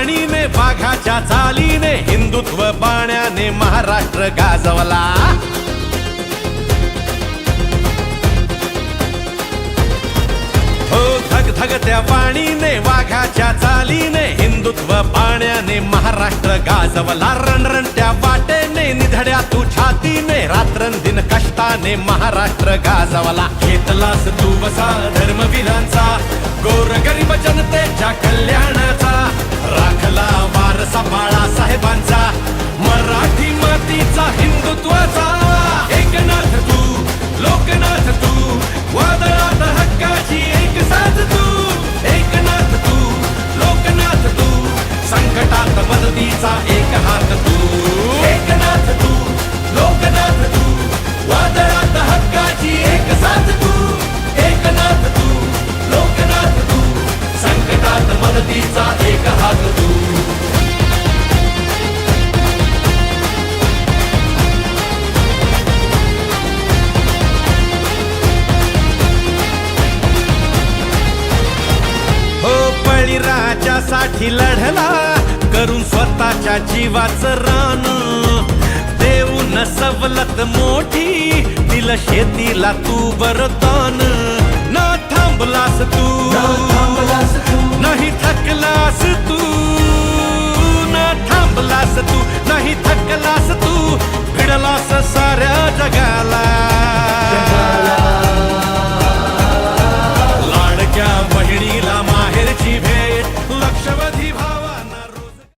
वाणीने वाघाच्या चालीने हिंदुत्व बाण्याने महाराष्ट्र गाजवला. हो धग धग त्या वाणीने वाघाच्या चालीने हिंदुत्व बाण्याने महाराष्ट्र गाजवला. रणरण त्या वाटेने निधड्या तू छातीने रात्रंदिन कष्टाने महाराष्ट्र गाजवला. घेतलास तू वसा धर्मवीरांचा गोर गरीब जनतेच्या कल्याण वारसा बाळा साहेबांचा मराठी मातीचा हिंदुत्वाचा. एकनाथ तू लोकनाथ तू वादळात हक्काची एक साथ तू. एकनाथ तू लोकनाथ तू संकटात मदतीचा एक हात तू. साठी लढला करून स्वतःच्या जीवाच रान. देऊन सवलत मोठी दिल शेतीला तू बरदान ना थांबलास तू.